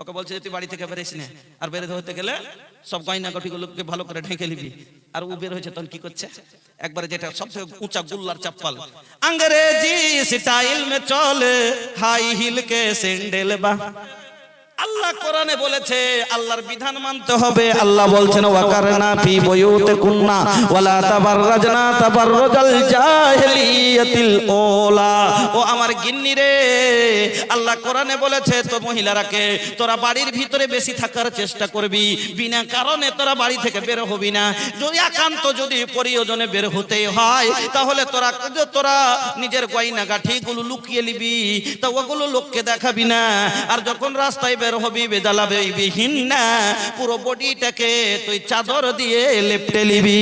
ওকে বলছে যে তুই বাড়ি থেকে বেরিয়েছি না আর বেরোতে হতে গেলে সব গয়না গটিগুলোকে ভালো করে ঢেকে নিবি আর ও বের হয়েছে তখন কি করছে একবারে যেটা সবথেকে উঁচা গুল্লার চাপ্পাল अंग्रेजी स्टाइल में चले हाई हिल के सैंडल बा আল্লাহ কোরআনে বলেছে আল্লাহর বিধান মানতে হবে। আল্লাহ বলছেন ওয়াকারনা ফি বুয়ুতিকুন্না ওয়ালা তাবাররাজনা তাবাররুজাল জাহিলিয়াতিল ওলা। ও আমার গিন্নি রে আল্লাহ কোরআনে বলেছে তো মহিলারাকে তোরা বাড়ির ভিতরে বেশি থাকার চেষ্টা করবি বিনা কারণে তোরা বাড়ি থেকে বের হবি না। যদি একান্ত যদি প্রয়োজনে বের হতে হয় তাহলে তোরা তোরা নিজের গয়না গাঠিগুলো লুকিয়ে নিবি। তা ওগুলো লোককে দেখাবি না। আর যখন রাস্তায় বের হবি বেজালাবে বিহীন না পুরো বডিটাকে তুই চাদর দিয়ে লেপটে নিবি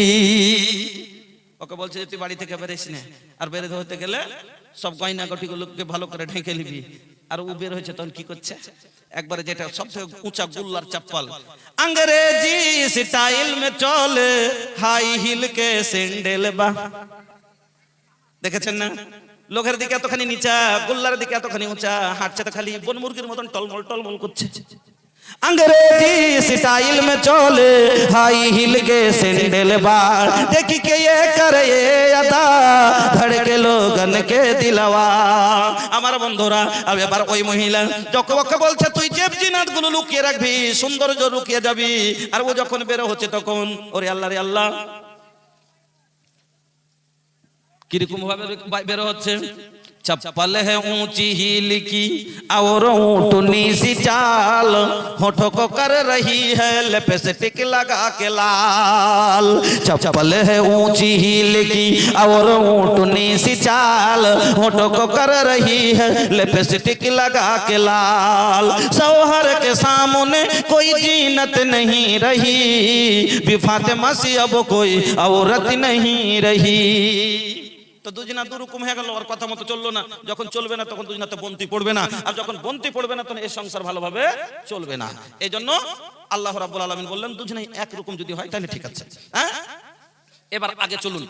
ওকে বলছে যে তুই বাড়ি থেকে বেরিয়েছ না আর বেরোতে হতে গেলে সব গয়না গটিগুলোকে ভালো করে ঢেকে নিবি আর ও বের হয়েছে তখন কি করছে একবারে যেটা সবথেকে উঁচা গুল্লার চাপ্পাল अंग्रेजी स्टाइल में चले हाई हिल के सैंडल बा দেখেছেন না লোকের দিকে এতখানি নিচা গোল্লার দিকে এতখানি উঁচা হাঁটছে তো খালি বন মুরগির মতন টলমল টলমল করছে अंग्रेजी स्टाइल में चले हाई हिल के सैंडल बार देखी के ये करे ये अदा धड़के लोगन के दिलवा আমার বন্ধুরা আমি এবার ওই মহিলা যখন ওকে বলছে তুই জেব জিনাত গুলো লুকিয়ে রাখবি সৌন্দর্য লুকিয়ে যাবি আর ও যখন বেরো হচ্ছে তখন ওরে আল্লাহ রে আল্লাহ কিরকম ভাবে বের হচ্ছে चप्पल है ऊंची हील की और ऊंटनी सी चाल होठों को कर रही है लिपस्टिक लगा के लाल चप्पल है ऊंची हील की और ऊंटनी सी चाल होठों को कर रही है लिपस्टिक लगा के लाल सौहर के सामने कोई जीनत नहीं रही बिफाते मसी अब कोई औरत नहीं रही তো দুজনা দুরকম হয়ে গেল, ওর কথা মতো চলল না। যখন চলবে না, তখন দুজনা তো বন্তি পড়বে না। আর যখন বন্তি পড়বে না, তখন এই সংসার ভালোভাবে চলবে না। এই জন্য আল্লাহ রাব্বুল আলামিন বললেন, দুজনাই একরকম যদি হয়, তাহলে ঠিক আছে। হ্যাঁ? এবার আগে চলুন।